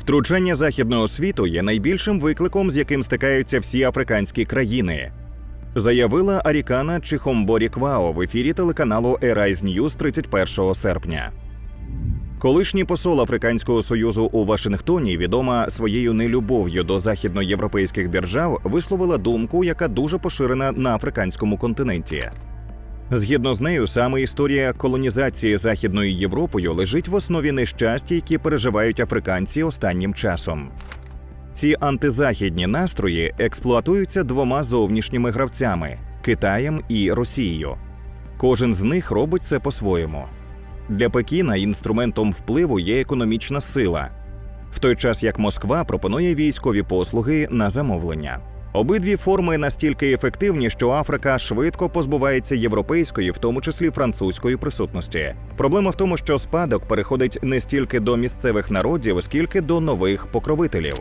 Втручання західного світу є найбільшим викликом, з яким стикаються всі африканські країни. Заявила Арікана Чихомборі Квао в ефірі телеканалу Arise News 31 серпня. Колишній посол Африканського союзу у Вашингтоні, відома своєю нелюбов'ю до західноєвропейських держав, висловила думку, яка дуже поширена на африканському континенті. Згідно з нею, саме історія колонізації Західною Європою лежить в основі нещастя, які переживають африканці останнім часом. Ці антизахідні настрої експлуатуються двома зовнішніми гравцями Китаєм і Росією. Кожен з них робить це по-своєму. Для Пекіна інструментом впливу є економічна сила, в той час як Москва пропонує військові послуги на замовлення. Обидві форми настільки ефективні, що Африка швидко позбувається європейської, в тому числі французької присутності. Проблема в тому, що спадок переходить не стільки до місцевих народів, скільки до нових покровителів.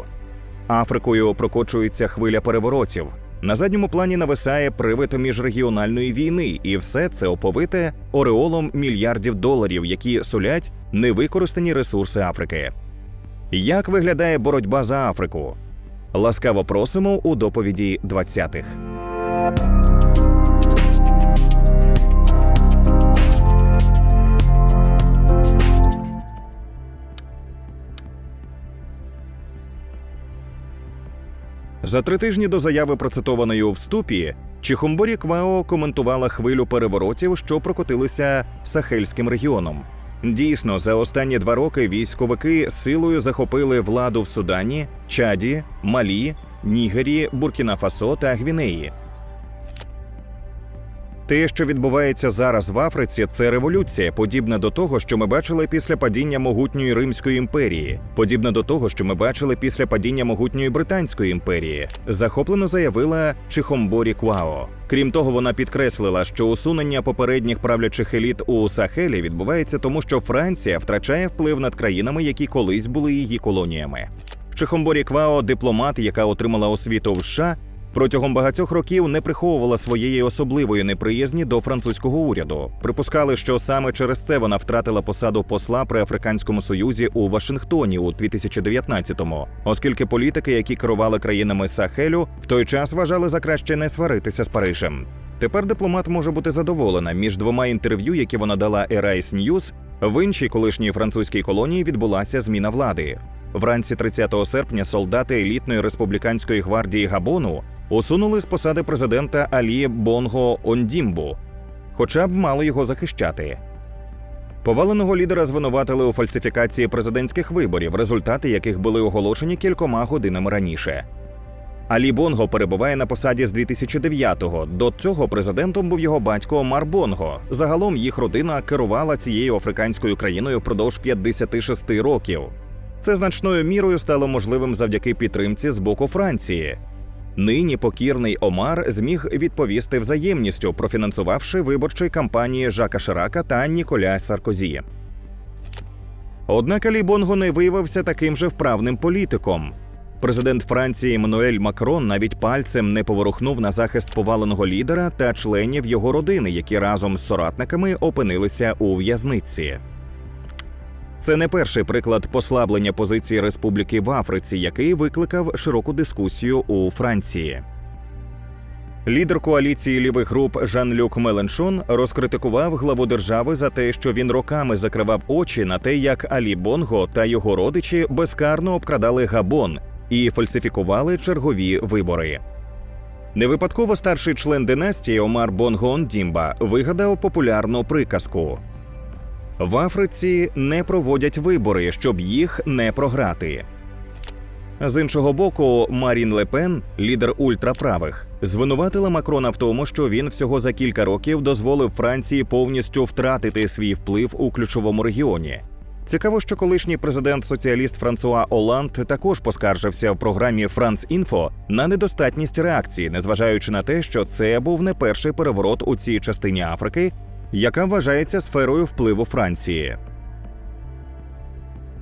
Африкою прокочується хвиля переворотів. На задньому плані нависає привид міжрегіональної війни, і все це оповите ореолом мільярдів доларів, які сулять невикористані ресурси Африки. Як виглядає боротьба за Африку? Ласкаво просимо у доповіді 20-х. За три тижні до заяви, процитованої у вступі, Чихомборі Квао коментувала хвилю переворотів, що прокотилися Сахельським регіоном. Дійсно, за останні два роки військовики силою захопили владу в Судані, Чаді, Малі, Нігері, Буркіна-Фасо та Гвінеї. Те, що відбувається зараз в Африці, це революція, подібна до того, що ми бачили після падіння могутньої Римської імперії, подібна до того, що ми бачили після падіння могутньої Британської імперії, захоплено заявила Чихомборі Квао. Крім того, вона підкреслила, що усунення попередніх правлячих еліт у Сахелі відбувається тому, що Франція втрачає вплив над країнами, які колись були її колоніями. Чихомборі Квао, дипломат, яка отримала освіту в США, Протягом багатьох років не приховувала своєї особливої неприязні до французького уряду. Припускали, що саме через це вона втратила посаду посла при Африканському Союзі у Вашингтоні у 2019-му, оскільки політики, які керували країнами Сахелю, в той час вважали за краще не сваритися з Парижем. Тепер дипломат може бути задоволена між двома інтерв'ю, які вона дала Erase News, в іншій колишній французькій колонії відбулася зміна влади. Вранці 30 серпня солдати елітної республіканської гвардії Габону усунули з посади президента Алі Бонго Ондімбу, хоча б мали його захищати. Поваленого лідера звинуватили у фальсифікації президентських виборів, результати яких були оголошені кількома годинами раніше. Алі Бонго перебуває на посаді з 2009-го. До цього президентом був його батько Омар Бонго. Загалом їх родина керувала цією африканською країною впродовж 56 років. Це значною мірою стало можливим завдяки підтримці з боку Франції. Нині покірний Омар зміг відповісти взаємністю, профінансувавши виборчі кампанії Жака Ширака та Ніколя Саркозі. Однак Алі Бонго не виявився таким же вправним політиком. Президент Франції Еммануель Макрон навіть пальцем не поворухнув на захист поваленого лідера та членів його родини, які разом з соратниками опинилися у в'язниці. Це не перший приклад послаблення позиції республіки в Африці, який викликав широку дискусію у Франції. Лідер коаліції лівих груп Жан-Люк Меленшон розкритикував главу держави за те, що він роками закривав очі на те, як Алі Бонго та його родичі безкарно обкрадали Габон і фальсифікували чергові вибори. Невипадково старший член династії Омар Бонго Ондімба вигадав популярну приказку. В Африці не проводять вибори, щоб їх не програти. З іншого боку, Марін Лепен, лідер ультраправих, звинуватила Макрона в тому, що він всього за кілька років дозволив Франції повністю втратити свій вплив у ключовому регіоні. Цікаво, що колишній президент соціаліст Франсуа Оланд також поскаржився в програмі Франс Інфо на недостатність реакції, незважаючи на те, що це був не перший переворот у цій частині Африки, яка вважається сферою впливу Франції.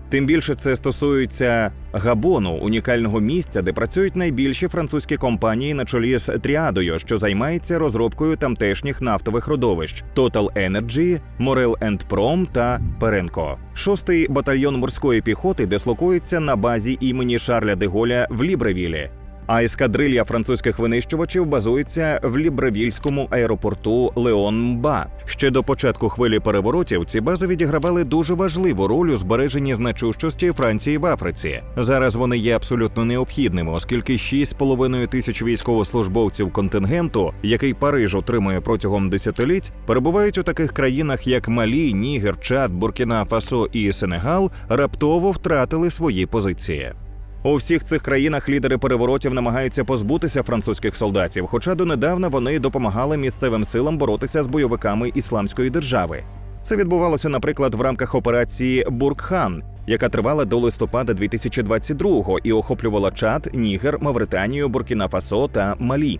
Тим більше це стосується Габону, унікального місця, де працюють найбільші французькі компанії на чолі з Тріадою, що займається розробкою тамтешніх нафтових родовищ Total Energy, Morel Prom та Перенко. Шостий батальйон морської піхоти дислокується на базі імені Шарля де Голля в Лібревілі. А ескадрилья французьких винищувачів базується в лібревільському аеропорту Леон-Мба. Ще до початку хвилі переворотів ці бази відігравали дуже важливу роль у збереженні значущості Франції в Африці. Зараз вони є абсолютно необхідними, оскільки 6,5 тисяч військовослужбовців контингенту, який Париж отримує протягом десятиліть, перебувають у таких країнах, як Малі, Нігер, Чад, Буркіна, Фасо і Сенегал, раптово втратили свої позиції. У всіх цих країнах лідери переворотів намагаються позбутися французьких солдатів, хоча донедавна вони допомагали місцевим силам боротися з бойовиками ісламської держави. Це відбувалося, наприклад, в рамках операції Буркхан, яка тривала до листопада 2022-го і охоплювала Чад, Нігер, Мавританію, Буркіна Фасо та Малі.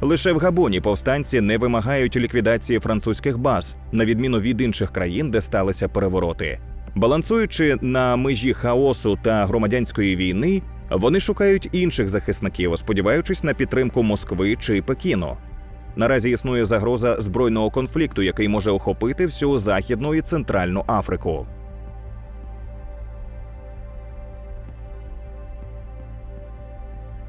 Лише в Габоні повстанці не вимагають ліквідації французьких баз, на відміну від інших країн, де сталися перевороти. Балансуючи на межі хаосу та громадянської війни, вони шукають інших захисників, сподіваючись на підтримку Москви чи Пекіну. Наразі існує загроза збройного конфлікту, який може охопити всю західну і центральну Африку.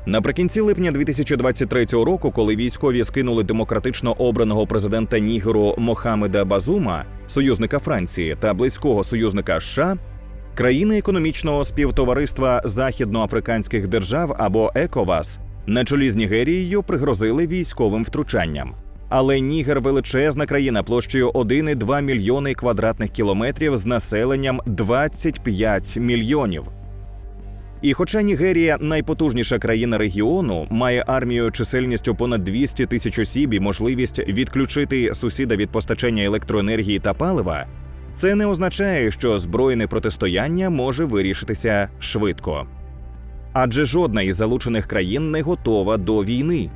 Наприкінці липня 2023 року, коли військові скинули демократично обраного президента Нігеру Мохамеда Базума, союзника Франції та близького союзника США, країни економічного співтовариства західноафриканських держав або ЕКОВАС на чолі з Нігерією пригрозили військовим втручанням. Але Нігер величезна країна площею 1,2 мільйони квадратних кілометрів з населенням 25 мільйонів. І хоча Нігерія найпотужніша країна регіону, має армію чисельністю понад 200 тисяч осіб і можливість відключити сусіда від постачання електроенергії та палива, це не означає, що збройне протистояння може вирішитися швидко. Адже жодна із залучених країн не готова до війни.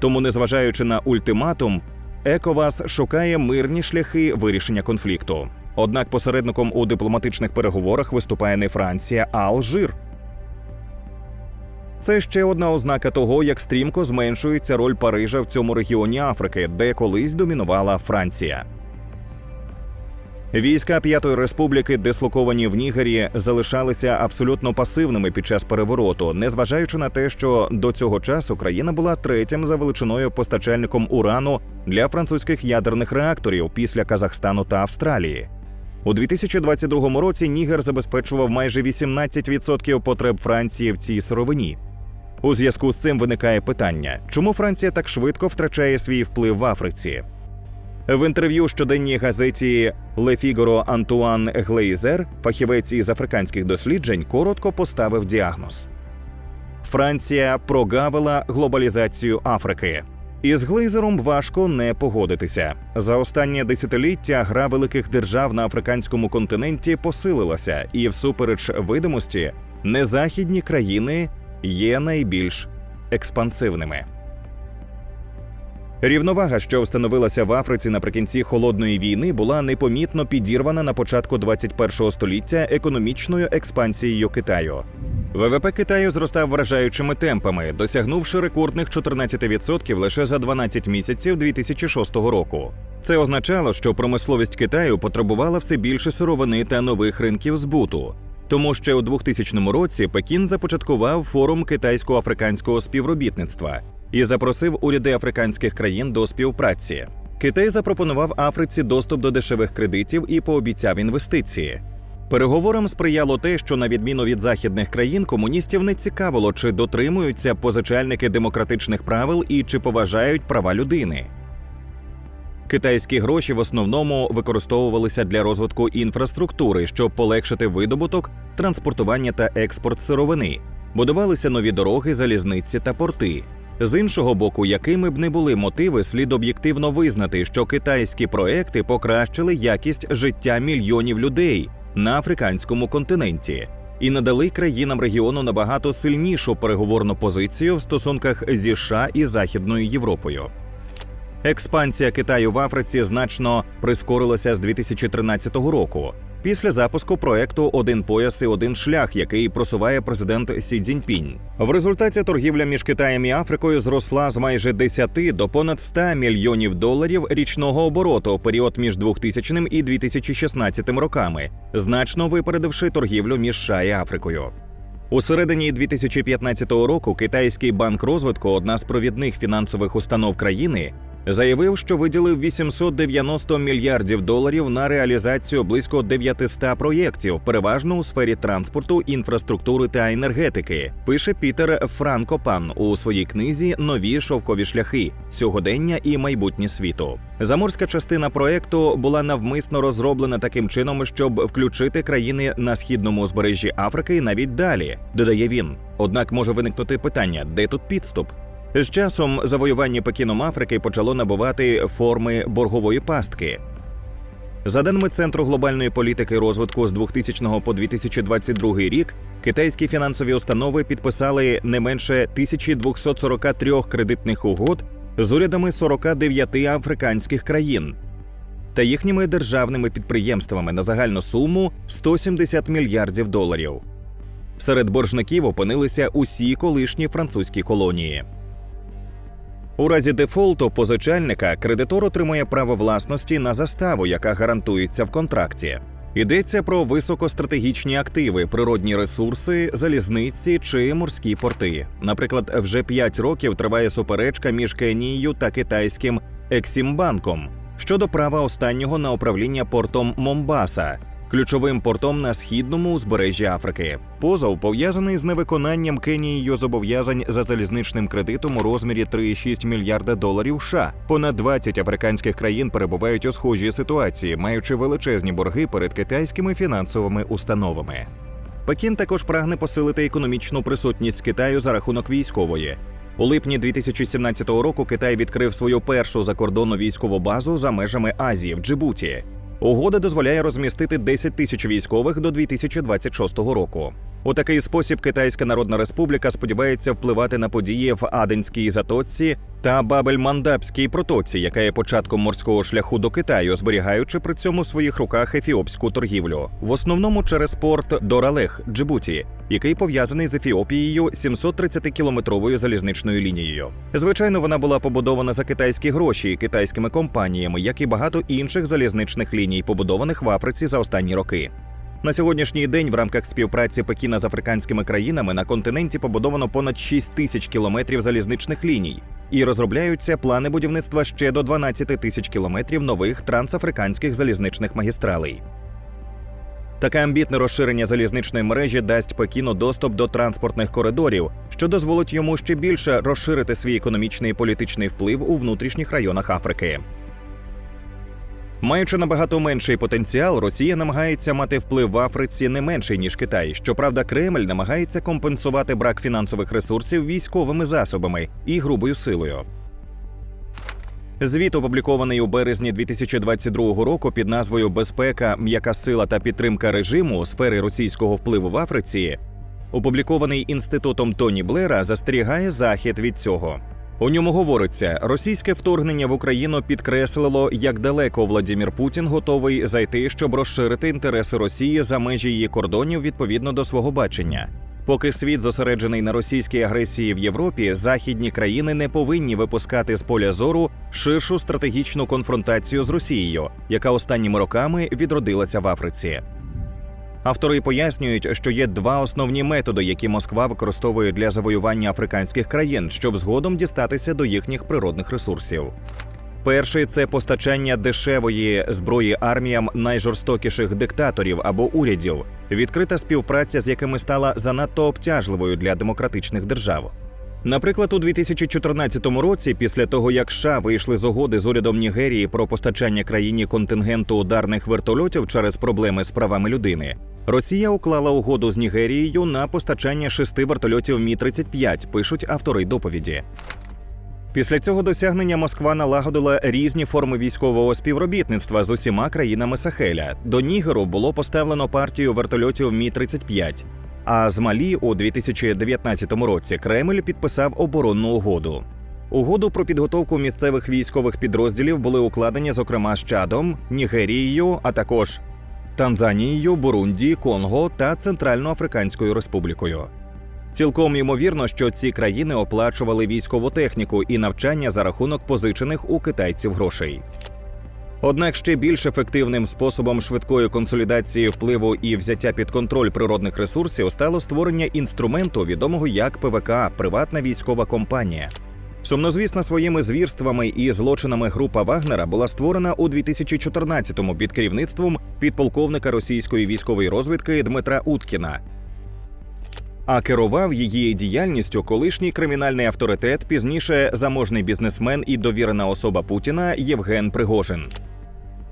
Тому, незважаючи на ультиматум, ЕКОВАС шукає мирні шляхи вирішення конфлікту. Однак посередником у дипломатичних переговорах виступає не Франція, а Алжир. Це ще одна ознака того, як стрімко зменшується роль Парижа в цьому регіоні Африки, де колись домінувала Франція. Війська П'ятої республіки, дислоковані в Нігері, залишалися абсолютно пасивними під час перевороту, незважаючи на те, що до цього часу країна була третім за величиною постачальником урану для французьких ядерних реакторів після Казахстану та Австралії. У 2022 році Нігер забезпечував майже 18% потреб Франції в цій сировині. У зв'язку з цим виникає питання, чому Франція так швидко втрачає свій вплив в Африці? В інтерв'ю щоденній газеті Le Figaro Антуан Глейзер, фахівець із африканських досліджень, коротко поставив діагноз: Франція прогавила глобалізацію Африки. Із Глейзером важко не погодитися. За останнє десятиліття гра великих держав на африканському континенті посилилася, і, всупереч видимості, незахідні країни є найбільш експансивними. Рівновага, що встановилася в Африці наприкінці холодної війни, була непомітно підірвана на початку 21-го століття економічною експансією Китаю. ВВП Китаю зростав вражаючими темпами, досягнувши рекордних 14% лише за 12 місяців 2006 року. Це означало, що промисловість Китаю потребувала все більше сировини та нових ринків збуту. Тому ще у 2000 році Пекін започаткував форум китайсько-африканського співробітництва і запросив уряди африканських країн до співпраці. Китай запропонував Африці доступ до дешевих кредитів і пообіцяв інвестиції. Переговорам сприяло те, що на відміну від західних країн комуністів не цікавило, чи дотримуються позичальники демократичних правил і чи поважають права людини. Китайські гроші в основному використовувалися для розвитку інфраструктури, щоб полегшити видобуток, транспортування та експорт сировини. Будувалися нові дороги, залізниці та порти. З іншого боку, якими б не були мотиви, слід об'єктивно визнати, що китайські проекти покращили якість життя мільйонів людей на африканському континенті і надали країнам регіону набагато сильнішу переговорну позицію в стосунках зі США і Західною Європою. Експансія Китаю в Африці значно прискорилася з 2013 року. Після запуску проекту Один пояс і один шлях, який просуває президент Сі Цзіньпінь. В результаті торгівля між Китаєм і Африкою зросла з майже 10 до понад 100 мільйонів доларів річного обороту у період між 2000 і 2016 роками, значно випередивши торгівлю між США і Африкою. У середині 2015 року китайський банк розвитку, одна з провідних фінансових установ країни, заявив, що виділив 890 мільярдів доларів на реалізацію близько 900 проєктів, переважно у сфері транспорту, інфраструктури та енергетики. Пише Пітер Франкопан у своїй книзі Нові шовкові шляхи сьогодення і майбутнє світу. Заморська частина проекту була навмисно розроблена таким чином, щоб включити країни на східному узбережжі Африки навіть далі, додає він. Однак може виникнути питання, де тут підступ? З часом завоювання Пекіном Африки почало набувати форми боргової пастки. За даними Центру глобальної політики розвитку з 2000 по 2022 рік, китайські фінансові установи підписали не менше 1243 кредитних угод з урядами 49 африканських країн та їхніми державними підприємствами на загальну суму 170 мільярдів доларів. Серед боржників опинилися усі колишні французькі колонії. У разі дефолту позичальника кредитор отримує право власності на заставу, яка гарантується в контракті. Йдеться про високостратегічні активи, природні ресурси, залізниці чи морські порти. Наприклад, вже 5 років триває суперечка між Кенією та китайським Ексімбанком щодо права останнього на управління портом Момбаса, ключовим портом на східному узбережжі Африки. Позов пов'язаний з невиконанням Кенією зобов'язань за залізничним кредитом у розмірі 3,6 мільярда доларів. США. понад 20 африканських країн перебувають у схожій ситуації, маючи величезні борги перед китайськими фінансовими установами. Пекін також прагне посилити економічну присутність Китаю за рахунок військової. У липні 2017 року Китай відкрив свою першу закордонну військову базу за межами Азії в Джибуті. Угода дозволяє розмістити 10 тисяч військових до 2026 року. У такий спосіб Китайська Народна Республіка сподівається впливати на події в Аденській затоці та Бабель-Мандабській протоці, яка є початком морського шляху до Китаю, зберігаючи при цьому в своїх руках ефіопську торгівлю, в основному через порт Доралех Джибуті, який пов'язаний з Ефіопією 730-кілометровою залізничною лінією. Звичайно, вона була побудована за китайські гроші китайськими компаніями, як і багато інших залізничних ліній, побудованих в Африці за останні роки. На сьогоднішній день в рамках співпраці Пекіна з африканськими країнами на континенті побудовано понад 6 тисяч кілометрів залізничних ліній і розробляються плани будівництва ще до 12 тисяч кілометрів нових трансафриканських залізничних магістралей. Таке амбітне розширення залізничної мережі дасть Пекіну доступ до транспортних коридорів, що дозволить йому ще більше розширити свій економічний і політичний вплив у внутрішніх районах Африки. Маючи набагато менший потенціал, Росія намагається мати вплив в Африці не менший ніж Китай. Щоправда, Кремль намагається компенсувати брак фінансових ресурсів військовими засобами і грубою силою. Звіт, опублікований у березні 2022 року під назвою Безпека, м'яка сила та підтримка режиму у сфери російського впливу в Африці, опублікований інститутом Тоні Блера, застерігає захід від цього. У ньому говориться, російське вторгнення в Україну підкреслило, як далеко Владімір Путін готовий зайти, щоб розширити інтереси Росії за межі її кордонів відповідно до свого бачення. Поки світ зосереджений на російській агресії в Європі, західні країни не повинні випускати з поля зору ширшу стратегічну конфронтацію з Росією, яка останніми роками відродилася в Африці. Автори пояснюють, що є два основні методи, які Москва використовує для завоювання африканських країн, щоб згодом дістатися до їхніх природних ресурсів. Перший це постачання дешевої зброї арміям найжорстокіших диктаторів або урядів, відкрита співпраця з якими стала занадто обтяжливою для демократичних держав. Наприклад, у 2014 році, після того як США вийшли з угоди з урядом Нігерії про постачання країні контингенту ударних вертольотів через проблеми з правами людини, Росія уклала угоду з Нігерією на постачання шести вертольотів Мі 35 пишуть автори доповіді. Після цього досягнення Москва налагодила різні форми військового співробітництва з усіма країнами Сахеля. До Нігеру було поставлено партію вертольотів Мі 35 А з Малі у 2019 році Кремль підписав оборонну угоду. Угоду про підготовку місцевих військових підрозділів були укладені, зокрема, з Чадом, Нігерією, а також Танзанією, Бурунді, Конго та Центральноафриканською Республікою. Цілком ймовірно, що ці країни оплачували військову техніку і навчання за рахунок позичених у китайців грошей. Однак ще більш ефективним способом швидкої консолідації впливу і взяття під контроль природних ресурсів стало створення інструменту, відомого як ПВК приватна військова компанія. Сумнозвісна своїми звірствами і злочинами група Вагнера була створена у 2014-му під керівництвом підполковника російської військової розвідки Дмитра Уткіна. А керував її діяльністю колишній кримінальний авторитет, пізніше заможний бізнесмен і довірена особа Путіна Євген Пригожин.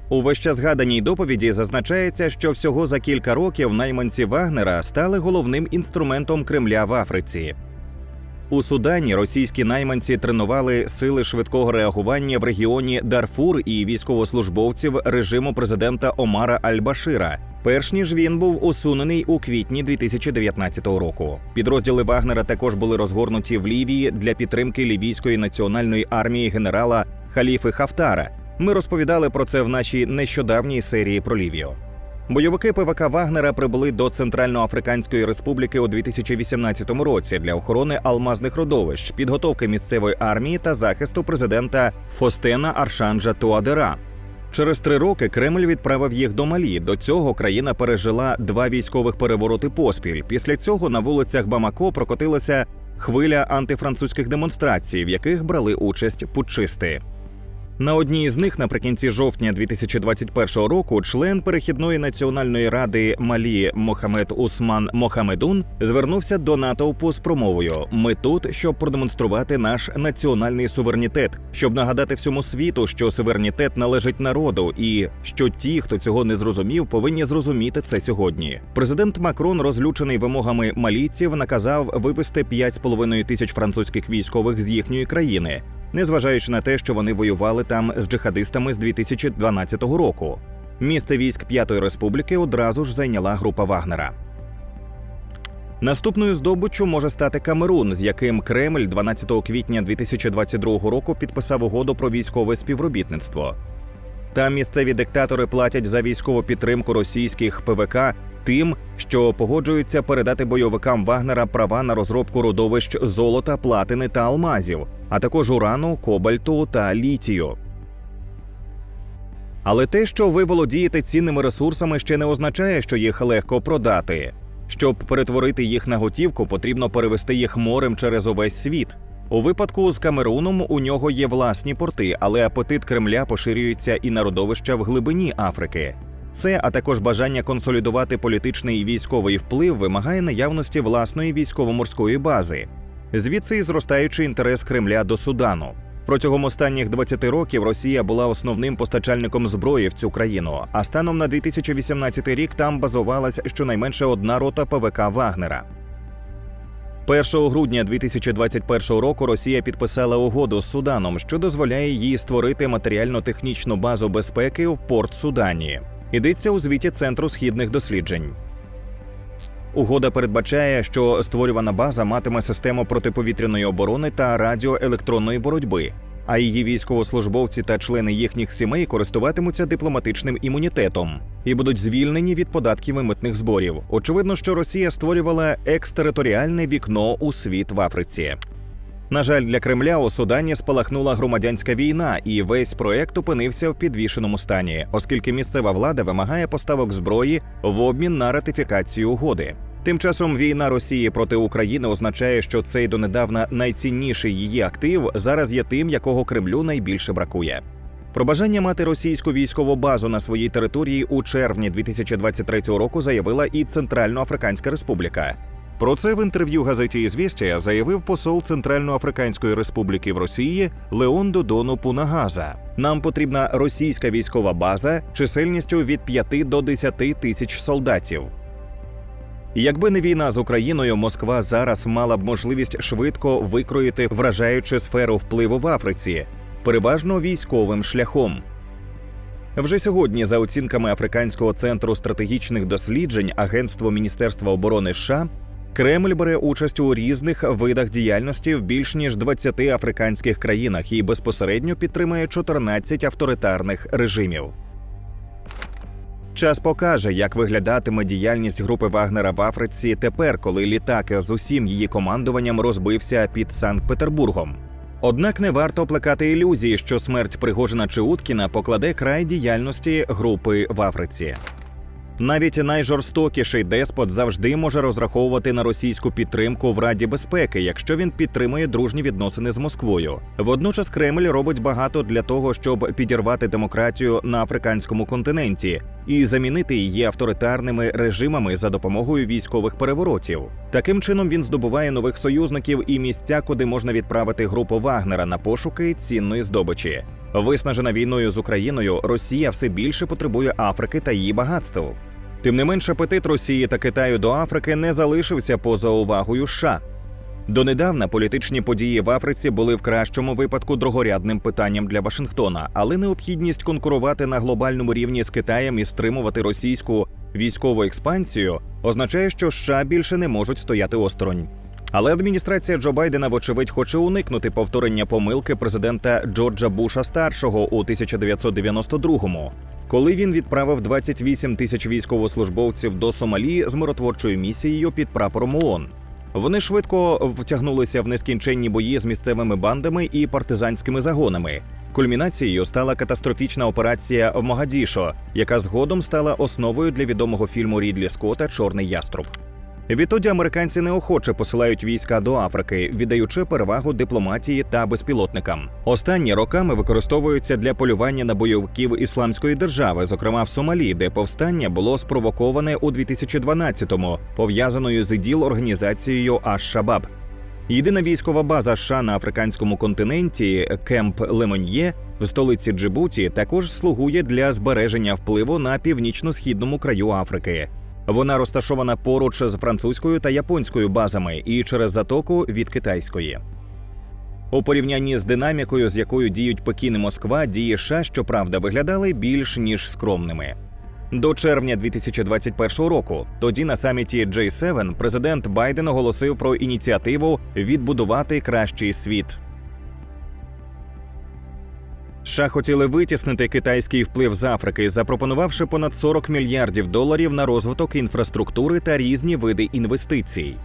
У вище згаданій доповіді зазначається, що всього за кілька років найманці Вагнера стали головним інструментом Кремля в Африці. У Судані російські найманці тренували сили швидкого реагування в регіоні Дарфур і військовослужбовців режиму президента Омара Аль-Башира, перш ніж він був усунений у квітні 2019 року. Підрозділи Вагнера також були розгорнуті в Лівії для підтримки лівійської національної армії генерала Халіфи Хафтара. Ми розповідали про це в нашій нещодавній серії про Лівію. Бойовики ПВК Вагнера прибули до Центральноафриканської Республіки у 2018 році для охорони алмазних родовищ, підготовки місцевої армії та захисту президента Фостена Аршанджа Туадера. Через три роки Кремль відправив їх до Малі. До цього країна пережила два військових перевороти поспіль. Після цього на вулицях Бамако прокотилася хвиля антифранцузьких демонстрацій, в яких брали участь путчисти. На одній з них наприкінці жовтня 2021 року член перехідної національної ради Малі Мохамед Усман Мохамедун звернувся до натовпу з промовою: Ми тут, щоб продемонструвати наш національний суверенітет, щоб нагадати всьому світу, що суверенітет належить народу, і що ті, хто цього не зрозумів, повинні зрозуміти це сьогодні. Президент Макрон, розлючений вимогами малійців, наказав вивести 5,5 тисяч французьких військових з їхньої країни незважаючи на те, що вони воювали там з джихадистами з 2012 року. Місце військ П'ятої республіки одразу ж зайняла група Вагнера. Наступною здобиччю може стати Камерун, з яким Кремль 12 квітня 2022 року підписав угоду про військове співробітництво. Там місцеві диктатори платять за військову підтримку російських ПВК тим, що погоджуються передати бойовикам Вагнера права на розробку родовищ золота, платини та алмазів, а також урану, кобальту та літію. Але те, що ви володієте цінними ресурсами, ще не означає, що їх легко продати. Щоб перетворити їх на готівку, потрібно перевести їх морем через увесь світ. У випадку з Камеруном у нього є власні порти, але апетит Кремля поширюється і на родовища в глибині Африки. Це, а також бажання консолідувати політичний і військовий вплив, вимагає наявності власної військово-морської бази. Звідси і зростаючий інтерес Кремля до Судану. Протягом останніх 20 років Росія була основним постачальником зброї в цю країну. А станом на 2018 рік там базувалась щонайменше одна рота ПВК Вагнера. 1 грудня 2021 року Росія підписала угоду з Суданом, що дозволяє їй створити матеріально-технічну базу безпеки в Порт Судані. Йдеться у звіті Центру східних досліджень. Угода передбачає, що створювана база матиме систему протиповітряної оборони та радіоелектронної боротьби, а її військовослужбовці та члени їхніх сімей користуватимуться дипломатичним імунітетом і будуть звільнені від податків і митних зборів. Очевидно, що Росія створювала екстериторіальне вікно у світ в Африці. На жаль, для Кремля у Судані спалахнула громадянська війна, і весь проект опинився в підвішеному стані, оскільки місцева влада вимагає поставок зброї в обмін на ратифікацію угоди. Тим часом війна Росії проти України означає, що цей донедавна найцінніший її актив зараз є тим, якого Кремлю найбільше бракує. Про бажання мати російську військову базу на своїй території у червні 2023 року заявила і Центральноафриканська Республіка. Про це в інтерв'ю газеті «Ізвістія» заявив посол Центральноафриканської Республіки в Росії Леон Додону Пунагаза. Нам потрібна російська військова база чисельністю від 5 до 10 тисяч солдатів. Якби не війна з Україною, Москва зараз мала б можливість швидко викроїти вражаючу сферу впливу в Африці, переважно військовим шляхом. Вже сьогодні, за оцінками Африканського центру стратегічних досліджень Агентство Міністерства оборони США, Кремль бере участь у різних видах діяльності в більш ніж 20 африканських країнах і безпосередньо підтримує 14 авторитарних режимів. Час покаже, як виглядатиме діяльність групи Вагнера в Африці тепер, коли літак з усім її командуванням розбився під Санкт-Петербургом. Однак не варто плекати ілюзії, що смерть Пригожина чи Уткіна покладе край діяльності групи в Африці. Навіть найжорстокіший деспот завжди може розраховувати на російську підтримку в Раді безпеки, якщо він підтримує дружні відносини з Москвою. Водночас Кремль робить багато для того, щоб підірвати демократію на африканському континенті і замінити її авторитарними режимами за допомогою військових переворотів. Таким чином він здобуває нових союзників і місця, куди можна відправити групу Вагнера на пошуки цінної здобичі. Виснажена війною з Україною, Росія все більше потребує Африки та її багатств. Тим не менш, апетит Росії та Китаю до Африки не залишився поза увагою США. Донедавна політичні події в Африці були в кращому випадку другорядним питанням для Вашингтона, але необхідність конкурувати на глобальному рівні з Китаєм і стримувати російську військову експансію означає, що США більше не можуть стояти осторонь. Але адміністрація Джо Байдена, вочевидь, хоче уникнути повторення помилки президента Джорджа Буша старшого у 1992-му, коли він відправив 28 тисяч військовослужбовців до Сомалі з миротворчою місією під прапором ООН. Вони швидко втягнулися в нескінченні бої з місцевими бандами і партизанськими загонами. Кульмінацією стала катастрофічна операція в Могадішо, яка згодом стала основою для відомого фільму Рідлі Скотта Чорний яструб. Відтоді американці неохоче посилають війська до Африки, віддаючи перевагу дипломатії та безпілотникам. Останні роками використовуються для полювання на бойовиків ісламської держави, зокрема в Сомалі, де повстання було спровоковане у 2012-му, пов'язаною з іділ організацією Аш-Шабаб. Єдина військова база США на африканському континенті Кемп Лемоньє в столиці Джибуті також слугує для збереження впливу на північно-східному краю Африки. Вона розташована поруч з французькою та японською базами і через затоку від китайської. У порівнянні з динамікою, з якою діють Пекін і Москва, дії США, щоправда, виглядали більш ніж скромними. До червня 2021 року, тоді на саміті J7 президент Байден оголосив про ініціативу відбудувати кращий світ. США хотіли витіснити китайський вплив з Африки, запропонувавши понад 40 мільярдів доларів на розвиток інфраструктури та різні види інвестицій.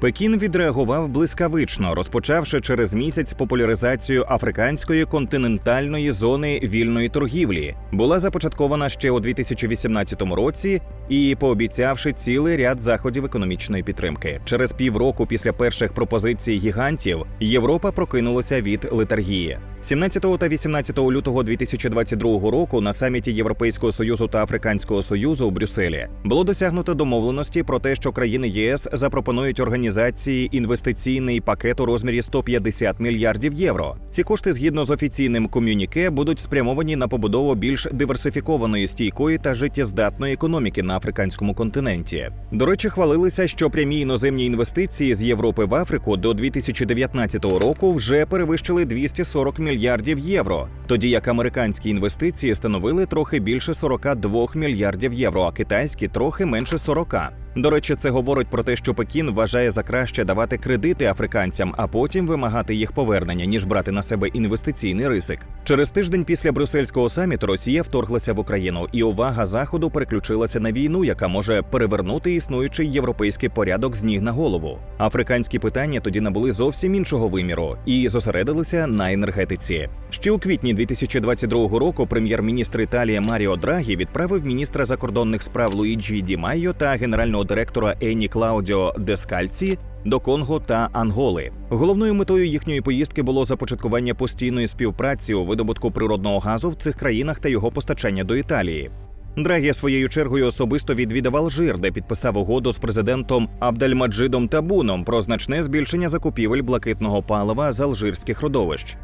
Пекін відреагував блискавично, розпочавши через місяць популяризацію африканської континентальної зони вільної торгівлі. Була започаткована ще у 2018 році і пообіцявши цілий ряд заходів економічної підтримки. Через півроку після перших пропозицій гігантів Європа прокинулася від летаргії. 17 та 18 лютого 2022 року на саміті Європейського союзу та Африканського союзу у Брюсселі було досягнуто домовленості про те, що країни ЄС запропонують організації інвестиційний пакет у розмірі 150 мільярдів євро. Ці кошти, згідно з офіційним ком'юніке, будуть спрямовані на побудову більш диверсифікованої, стійкої та життєздатної економіки на африканському континенті. До речі, хвалилися, що прямі іноземні інвестиції з Європи в Африку до 2019 року вже перевищили 240 мільярдів євро, тоді як американські інвестиції становили трохи більше 42 мільярдів євро, а китайські трохи менше 40. До речі, це говорить про те, що Пекін вважає за краще давати кредити африканцям, а потім вимагати їх повернення, ніж брати на себе інвестиційний ризик. Через тиждень після брюссельського саміту Росія вторглася в Україну, і увага заходу переключилася на війну, яка може перевернути існуючий європейський порядок з ніг на голову. Африканські питання тоді набули зовсім іншого виміру і зосередилися на енергетиці. Ще у квітні 2022 року прем'єр-міністр Італії Маріо Драгі відправив міністра закордонних справ Луїджі Ді Майо та генерального директора Ені Клаудіо Дескальці до Конго та Анголи. Головною метою їхньої поїздки було започаткування постійної співпраці у видобутку природного газу в цих країнах та його постачання до Італії. Драгі своєю чергою особисто відвідав Алжир, де підписав угоду з президентом Абдельмаджидом Табуном про значне збільшення закупівель блакитного палива з алжирських родовищ.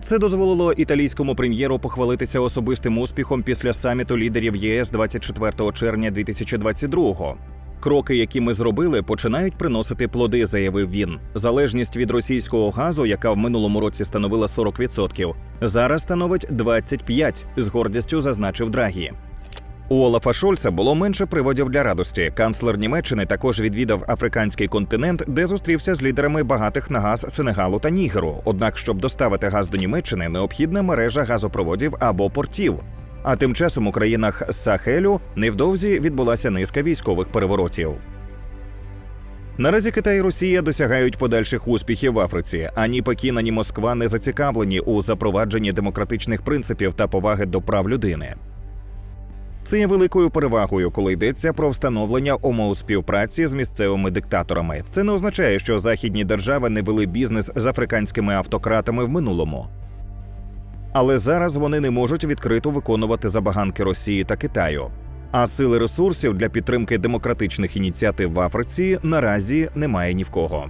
Це дозволило італійському прем'єру похвалитися особистим успіхом після саміту лідерів ЄС 24 червня 2022-го. Кроки, які ми зробили, починають приносити плоди, заявив він. Залежність від російського газу, яка в минулому році становила 40%, зараз становить 25%, з гордістю зазначив Драгі. У Олафа Шольца було менше приводів для радості. Канцлер Німеччини також відвідав африканський континент, де зустрівся з лідерами багатих на газ Сенегалу та Нігеру. Однак, щоб доставити газ до Німеччини, необхідна мережа газопроводів або портів. А тим часом у країнах Сахелю невдовзі відбулася низка військових переворотів. Наразі Китай і Росія досягають подальших успіхів в Африці. Ані Пекін, ані Москва не зацікавлені у запровадженні демократичних принципів та поваги до прав людини. Це є великою перевагою, коли йдеться про встановлення умов співпраці з місцевими диктаторами. Це не означає, що західні держави не вели бізнес з африканськими автократами в минулому. Але зараз вони не можуть відкрито виконувати забаганки Росії та Китаю. А сили ресурсів для підтримки демократичних ініціатив в Африці наразі немає ні в кого.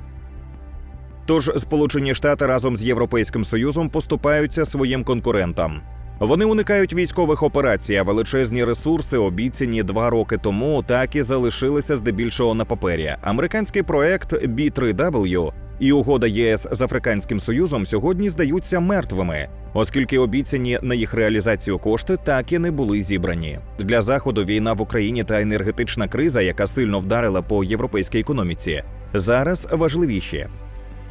Тож Сполучені Штати разом з Європейським Союзом поступаються своїм конкурентам. Вони уникають військових операцій, а величезні ресурси, обіцяні два роки тому, так і залишилися здебільшого на папері. Американський проект B3W і угода ЄС з Африканським Союзом сьогодні здаються мертвими, оскільки обіцяні на їх реалізацію кошти так і не були зібрані. Для заходу війна в Україні та енергетична криза, яка сильно вдарила по європейській економіці, зараз важливіші.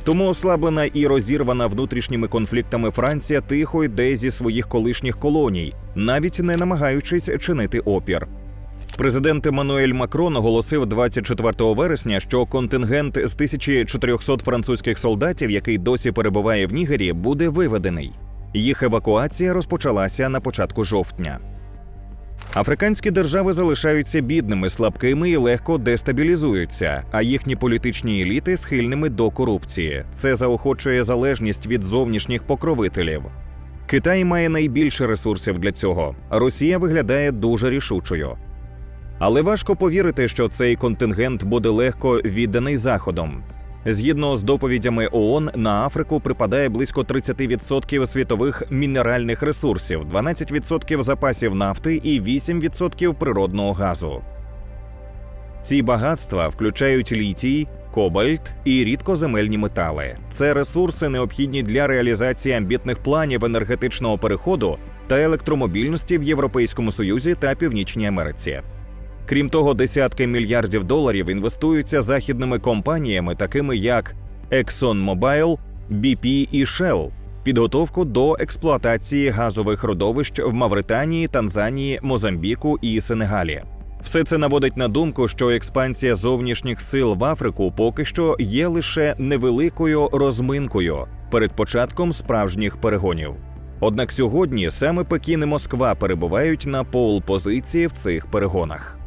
Тому ослаблена і розірвана внутрішніми конфліктами Франція тихо йде зі своїх колишніх колоній, навіть не намагаючись чинити опір. Президент Еммануель Макрон оголосив 24 вересня, що контингент з 1400 французьких солдатів, який досі перебуває в Нігері, буде виведений. Їх евакуація розпочалася на початку жовтня. Африканські держави залишаються бідними, слабкими і легко дестабілізуються, а їхні політичні еліти схильними до корупції. Це заохочує залежність від зовнішніх покровителів. Китай має найбільше ресурсів для цього. Росія виглядає дуже рішучою. Але важко повірити, що цей контингент буде легко відданий заходом. Згідно з доповідями ООН, на Африку припадає близько 30% світових мінеральних ресурсів, 12% запасів нафти і 8% природного газу. Ці багатства включають літій, кобальт і рідкоземельні метали. Це ресурси, необхідні для реалізації амбітних планів енергетичного переходу та електромобільності в Європейському Союзі та Північній Америці. Крім того, десятки мільярдів доларів інвестуються західними компаніями, такими як ExxonMobil, BP і Shell, підготовку до експлуатації газових родовищ в Мавританії, Танзанії, Мозамбіку і Сенегалі. Все це наводить на думку, що експансія зовнішніх сил в Африку поки що є лише невеликою розминкою перед початком справжніх перегонів. Однак сьогодні саме Пекін і Москва перебувають на пол позиції в цих перегонах.